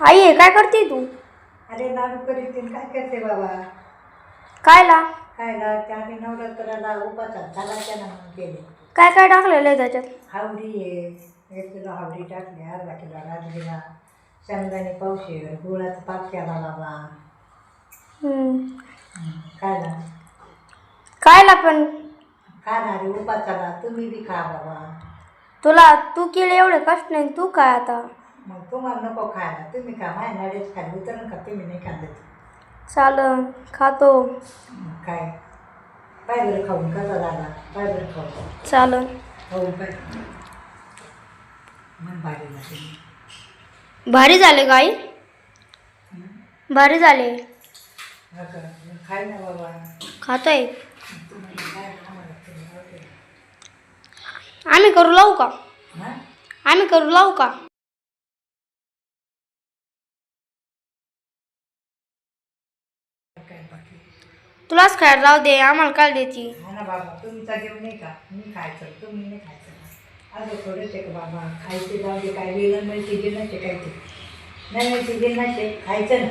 आई हे काय करते तू? अरे लाडू करीत काय करते बाबा? काय ला त्याने नवरात्राला उपाचा झाला त्याला म्हणून केले. काय काय टाकलेलं आहे त्याच्यात? हावडी आहे. एक किलो हावडी टाकली अर्धा किलो राजगिरा शेंगदाणे पावशेर गुळाचा पाक केला बाबा. हम्म. हं, काय ला कायला पण. खाणारे उपाचाला तुम्ही बी खा बाबा. तुला तू केले एवढे कष्ट नाही तू काय आता. मग तुम्हाला नको खायला. तुम्ही खा माझ्या नडेच खाली उतरण का तुम्ही नाही खाल्लं चालन खातो. काय? पाय बरं खाऊन कसा झाला? पाय बरं खाऊन. चालन. खाऊन पाय. मन भारी झाले. गाई भारी झाले. का मग खाय ना बाबा. खातोय. तुम्हाला काय आम्हाला तुम्ही आवडते. आम्ही करू लावू का? हा? आम्ही करू लावू का? तुलाच खायला राहू दे आम्हाला काय देते. हा ना बाबा तुमचा नाही का? मी खायचं तुम्ही नाही खायचं थोडेच आहे का बाबा? खायचे जाऊ दे काय वेगळं मिळते गिरणाचे काय ते. नाही मिळते गिरणाचे खायचं ना.